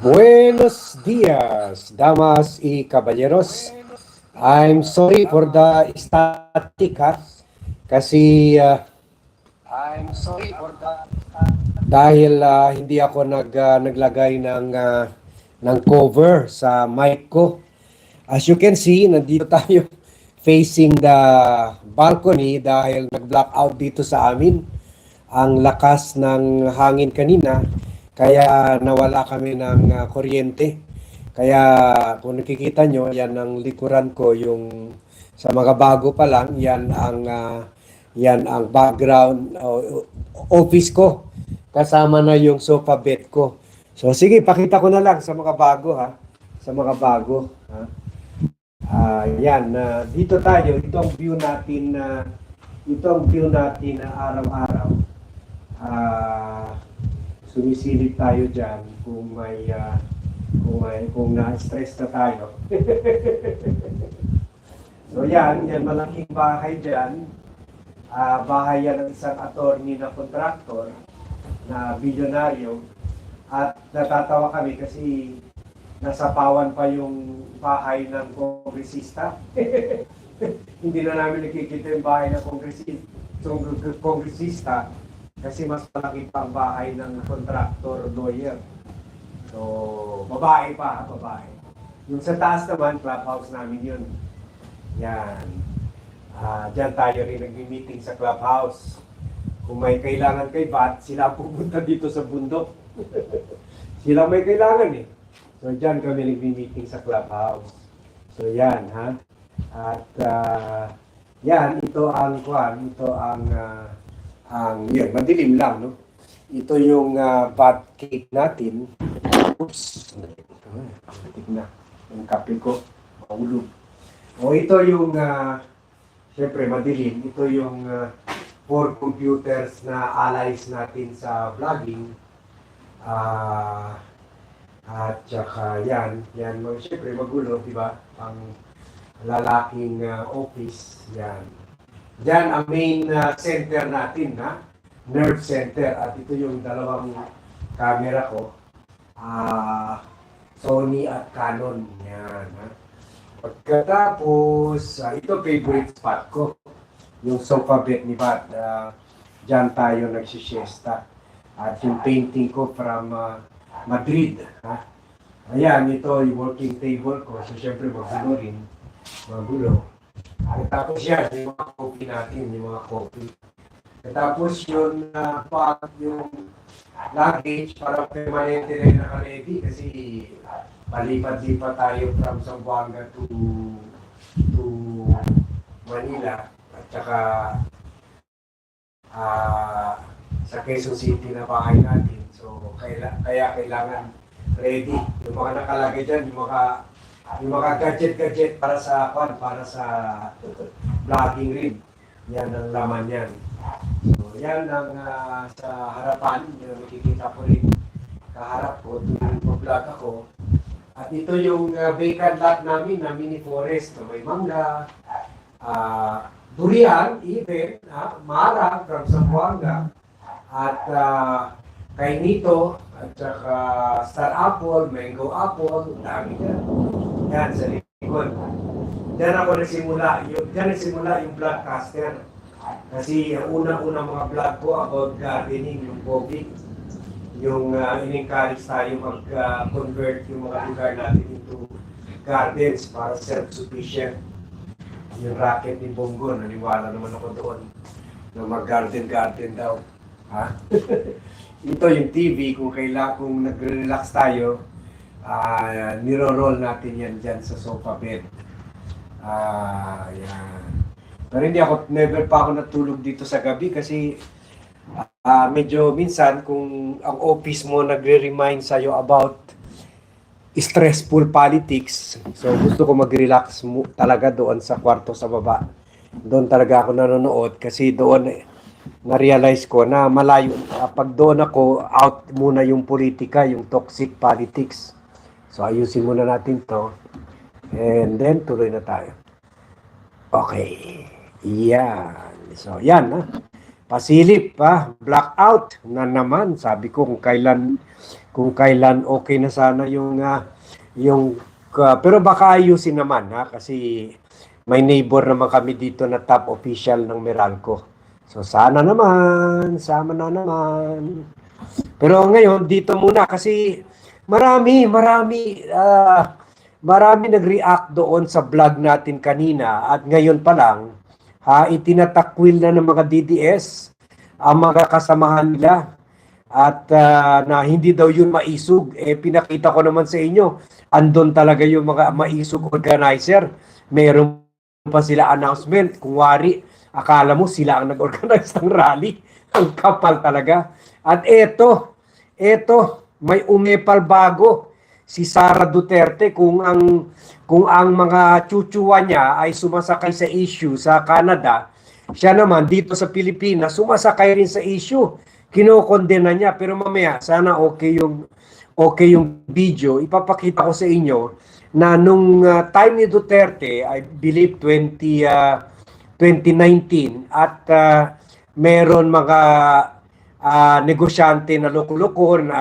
Buenos dias, damas y caballeros. I'm sorry for the static ha. Kasi uh, I'm sorry for the dahil uh, hindi ako nag uh, naglagay ng uh, ng cover sa mic ko. As you can see, nandito tayo facing the balcony dahil nag-blackout dito sa amin. Ang lakas ng hangin kanina kaya nawala kami ng uh, kuryente. Kaya kung nakikita nyo, yan ang likuran ko, yung sa mga bago pa lang, yan ang uh, yan ang background uh, office ko. Kasama na yung sofa bed ko. So sige, pakita ko na lang sa mga bago ha. Sa mga bago. Ha? Ah, yan, uh, dito tayo, ito view natin na ito ang view natin na araw-araw. Ah, sumisilip tayo diyan kung may ah, kung may kung na-stress na tayo. so yan, yan malaking bahay diyan. Ah, bahay yan ng isang attorney na kontraktor na bilyonaryo at natatawa kami kasi nasa pawan pa yung bahay ng kongresista. Hindi na namin nakikita yung bahay ng kongresista, kongresista kasi mas malaki pa ang bahay ng contractor lawyer. So, babae pa, babae. Yung sa taas naman, clubhouse namin yun. Yan. Ah, diyan tayo rin nagmi-meeting sa clubhouse. Kung may kailangan kay Bat, sila pupunta dito sa bundok. sila may kailangan eh. So, diyan kami nagmi-meeting sa clubhouse. So, yan, ha? At, ah, yan, ito ang, kwan, ito ang, ah, ang, yun, madilim lang, no? Ito yung uh, bat cake natin. Oops, matik na. Yung kape ko, maulog. O, ito yung, uh, syempre, madilim. Ito yung uh, four computers na allies natin sa vlogging. Ah, at saka yan, yan, mag, syempre magulo, di ba? Ang lalaking uh, office, yan. Yan ang main uh, center natin, ha? Nerve center. At ito yung dalawang camera ko. Ah, Sony at Canon. Yan, ha? Pagkatapos, ah, ito favorite spot ko. Yung sofa bed ni Bat. Uh, Diyan tayo nagsisiesta. At yung painting ko from ah, Madrid. Ha? Ayan, ito yung working table ko. So, syempre, magulo rin. Magulo. Tapos yan, yung mga coffee natin, yung mga. At tapos yun, uh, pag yung luggage, para permanente rin naka-ready kasi palipat-lipat tayo from Zamboanga to to Manila at saka ah sa Quezon City na bahay natin. So, kaila, kaya kailangan ready. Yung mga nakalagay dyan, yung mga yung mga gadget-gadget para sa kwan, para sa vlogging rin. Yan ang laman yan. So, yan ang ah, sa harapan, yung nakikita ko rin kaharap ko, tuwing vlog ako. At ito yung ah, vacant lot namin na mini forest. So, may mangga, ah, durian, even, ah, mara from Zamboanga, at ah, kay Nito, at saka star apple, mango apple, ang dami yan. Yan, sa likod. Diyan ako nagsimula, yung, diyan nagsimula yung vlogcaster. Kasi ang unang-unang mga vlog ko about gardening, yung COVID, yung uh, in-encourage tayo mag-convert yung mga lugar natin into gardens para self-sufficient. Yung racket ni Bongo, naniwala naman ako doon na mag-garden-garden daw. Ha? Ito yung TV, kung kaila, kung nagre-relax tayo, ah niro-roll natin yan dyan sa sofa bed. Ah, yan. Pero hindi ako, never pa ako natulog dito sa gabi kasi ah medyo minsan kung ang office mo nagre-remind sa'yo about stressful politics, so gusto ko mag-relax mo talaga doon sa kwarto sa baba. Doon talaga ako nanonood kasi doon eh, na-realize ko na malayo. ah, pag doon ako, out muna yung politika, yung toxic politics. So ayusin muna natin to. And then tuloy na tayo. Okay. Yan. So yan ha. pasilip pa, blackout na naman. Sabi ko kung kailan kung kailan okay na sana yung ah, yung ah, pero baka ayusin naman ha kasi may neighbor naman kami dito na top official ng Meralco. So sana naman, sama na naman. Pero ngayon dito muna kasi marami, marami ah, marami nag-react doon sa vlog natin kanina at ngayon pa lang ha, itinatakwil na ng mga DDS ang mga kasamahan nila at ah, na hindi daw yun maisog. Eh, pinakita ko naman sa inyo, andon talaga yung mga maisog organizer. Meron pa sila announcement. Kung wari, akala mo sila ang nag-organize ng rally. Ang kapal talaga. At eto, eto, may umepal bago si Sara Duterte kung ang kung ang mga chuchuwa niya ay sumasakay sa issue sa Canada, siya naman dito sa Pilipinas sumasakay rin sa issue. Kinokondena niya pero mamaya sana okay yung okay yung video. Ipapakita ko sa inyo na nung uh, time ni Duterte, I believe 20 uh, 2019 at uh, meron mga uh, negosyante na loko-loko na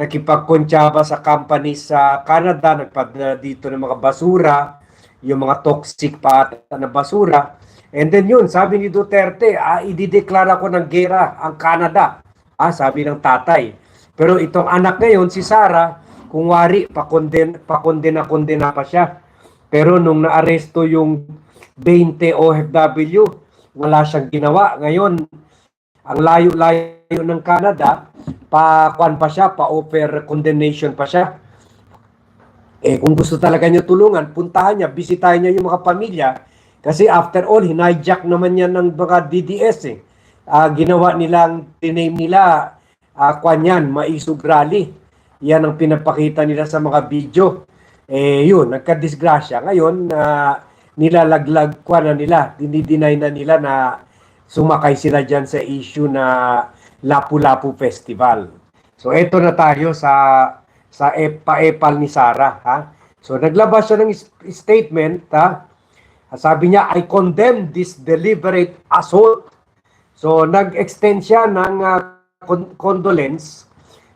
nakipagkontsaba sa company sa Canada, nagpadala dito ng mga basura, yung mga toxic pa ata na basura. And then yun, sabi ni Duterte, ah, idideklara ko ng gera ang Canada. Ah, sabi ng tatay. Pero itong anak ngayon, si Sara, kung wari, pakonden, pakondena-kondena pa siya. Pero nung naaresto yung 20 OFW, wala siyang ginawa. Ngayon, ang layo-layo ng Canada, pa kwan pa siya, pa offer condemnation pa siya. Eh kung gusto talaga niya tulungan, puntahan niya, bisitahin niya yung mga pamilya kasi after all, hinajak naman yan ng mga DDS eh. Ah, ginawa nilang, tiname nila, uh, kwan yan, maisog rally. Yan ang pinapakita nila sa mga video. Eh yun, nagka-disgrasya. Ngayon, uh, nilalaglag kwa na nila, dinideny na nila na sumakay sila dyan sa issue na Lapu-Lapu Festival. So ito na tayo sa sa pa-epal ni Sara, ha? So naglabas siya ng statement, ha? Sabi niya, I condemn this deliberate assault. So nag-extend siya ng uh, condolence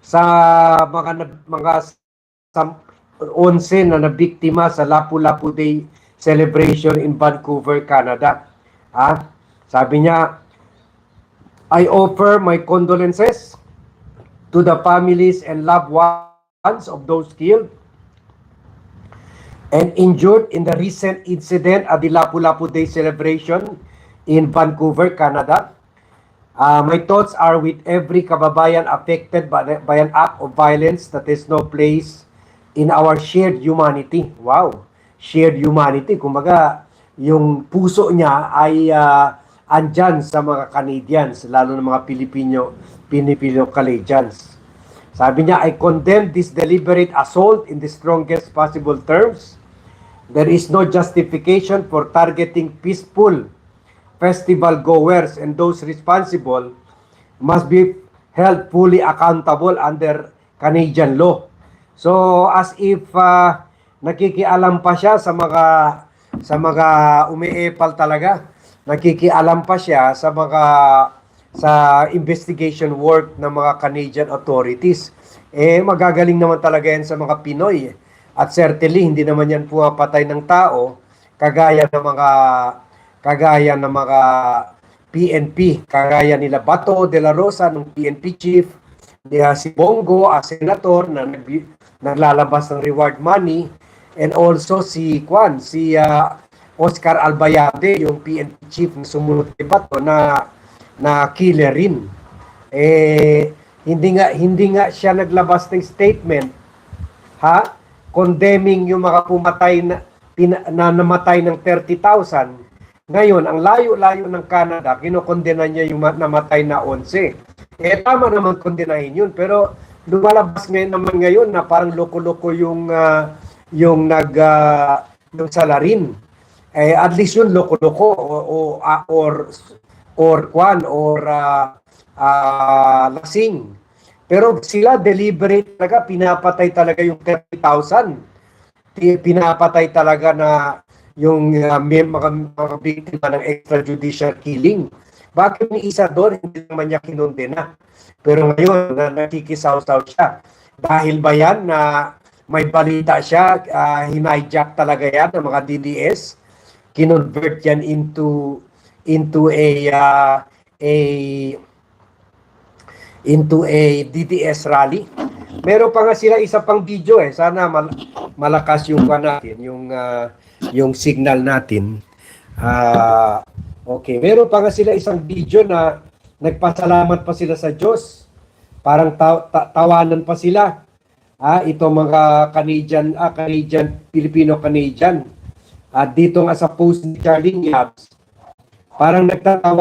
sa mga mga sa 11 na nabiktima sa Lapu-Lapu Day celebration in Vancouver, Canada. Ha? Sabi niya, I offer my condolences to the families and loved ones of those killed and injured in the recent incident at the Lapu-Lapu Day celebration in Vancouver, Canada. Uh, my thoughts are with every kababayan affected by, by an act of violence that has no place in our shared humanity. Wow! Shared humanity. Kumbaga, yung puso niya ay uh, andyan sa mga Canadians, lalo ng mga Pilipino, Pilipino Canadians. Sabi niya, I condemn this deliberate assault in the strongest possible terms. There is no justification for targeting peaceful festival goers and those responsible must be held fully accountable under Canadian law. So as if uh, nakikialam pa siya sa mga sa mga umiepal talaga, nakikialam pa siya sa mga sa investigation work ng mga Canadian authorities. Eh magagaling naman talaga yan sa mga Pinoy. At certainly, hindi naman yan pumapatay ng tao kagaya ng mga kagaya ng mga PNP, kagaya nila Bato de la Rosa ng PNP chief, niya si Bongo as senator na nag, naglalabas ng reward money and also si Kwan, si uh, Oscar Albayade, yung PNP chief na sumunod kay Bato na na killer rin. Eh hindi nga hindi nga siya naglabas ng statement ha condemning yung mga pumatay na, pina, na namatay ng 30,000. Ngayon, ang layo-layo ng Canada, kinokondena niya yung namatay na 11. Eh, tama naman kondenahin yun. Pero lumalabas ngayon naman ngayon na parang loko-loko yung, uh, yung nag, uh, yung salarin. Eh, at least yun loko-loko o, o, or, or kwan, or uh, uh, lasing. Pero sila deliberate talaga, pinapatay talaga yung 30,000. Pinapatay talaga na yung uh, mga, mga biktima ng extrajudicial killing. Bakit ni isa doon, hindi naman niya kinundena. Pero ngayon, na nakikisaw-saw siya. Dahil ba yan na may balita siya, uh, hinijack talaga yan ng mga DDS, kinonvert yan into into a uh, a into a DDS rally. Meron pa nga sila isa pang video eh. Sana mal- malakas yung pa natin, yung ah, yung signal natin. Ah, okay, meron pa nga sila isang video na nagpasalamat pa sila sa Diyos. Parang ta- ta- tawanan pa sila. Ah, ito mga Canadian, ah, Canadian, Filipino-Canadian. At dito nga sa post ni Charlie Yabs, parang nagtatawa